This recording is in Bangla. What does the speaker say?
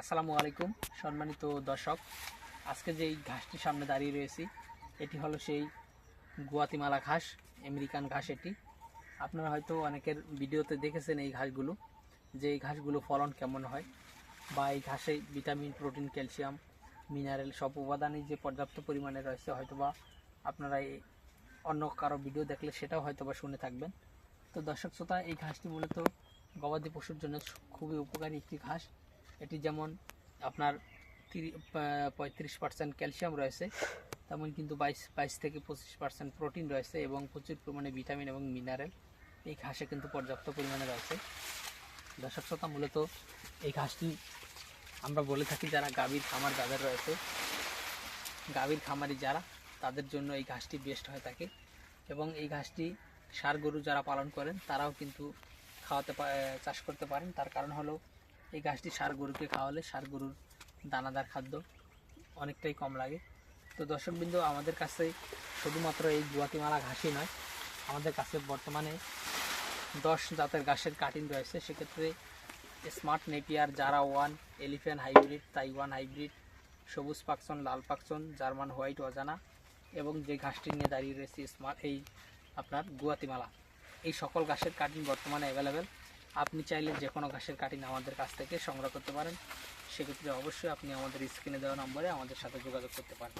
আসসালামু আলাইকুম, সম্মানিত দর্শক। আজকে যে এই ঘাসটির সামনে দাঁড়িয়ে রয়েছি, এটি হলো সেই গুয়াতিমালা ঘাস, আমেরিকান ঘাস এটি। আপনারা হয়তো অনেকের ভিডিওতে দেখেছেন এই ঘাসগুলো, যে এই ঘাসগুলো ফলন কেমন হয়, বা এই ঘাসে ভিটামিন, প্রোটিন, ক্যালসিয়াম, মিনারেল সব উপাদানই যে পর্যাপ্ত পরিমাণে রয়েছে, হয়তোবা আপনারা এই অন্য কারও ভিডিও দেখলে সেটাও হয়তোবা শুনে থাকবেন। তো দর্শক শ্রোতা, এই ঘাসটি মূলত গবাদি পশুর জন্য খুবই উপকারী একটি ঘাস। এটি যেমন আপনার পঁয়ত্রিশ পার্সেন্ট ক্যালসিয়াম রয়েছে, তেমন কিন্তু বাইশ বাইশ থেকে পঁচিশ পার্সেন্ট প্রোটিন রয়েছে এবং প্রচুর পরিমাণে ভিটামিন এবং মিনারেল। এই ঘাসে কিন্তু পর্যাপ্ত পরিমাণে রয়েছে। দর্শক শ্রোতা, মূলত এই ঘাসটি আমরা বলে থাকি যারা গাভীর খামার যাদের রয়েছে, গাভীর খামারি যারা, তাদের জন্য এই ঘাসটি বেস্ট হয়ে থাকে এবং এই ঘাসটি সার গরু যারা পালন করেন, তারাও কিন্তু খাওয়াতে চাষ করতে পারেন। তার কারণ হলো এই ঘাসটি সার গরুকে খাওয়ালে, সার গরুর দানাদার খাদ্য অনেকটাই কম লাগে। তো দর্শকবৃন্দ, আমাদের কাছে শুধুমাত্র এই গুয়াতিমালা ঘাসই নয়, আমাদের কাছে বর্তমানে দশ জাতের ঘাসের কাটিং রয়েছে। সেক্ষেত্রে স্মার্ট নেপিয়ার, জারা one, elephant hybrid, Taiwan hybrid, সবুজ পাকসন লাল পাকসন জার্মান হোয়াইট অজানা এবং যে ঘাসটি নিয়ে দাঁড়িয়ে রয়েছে স্মার্ট, এই আপনার গুয়াতিমালা। এই সকল ঘাসের কাটিং বর্তমানে অ্যাভেলেবেল আপনি চাইলে যে কোনো ঘাসের কাটিং আমাদের কাছ থেকে সংগ্রহ করতে পারেন। সেক্ষেত্রে অবশ্যই আপনি আমাদের স্ক্রিনে দেওয়া নম্বরে আমাদের সাথে যোগাযোগ করতে পারেন।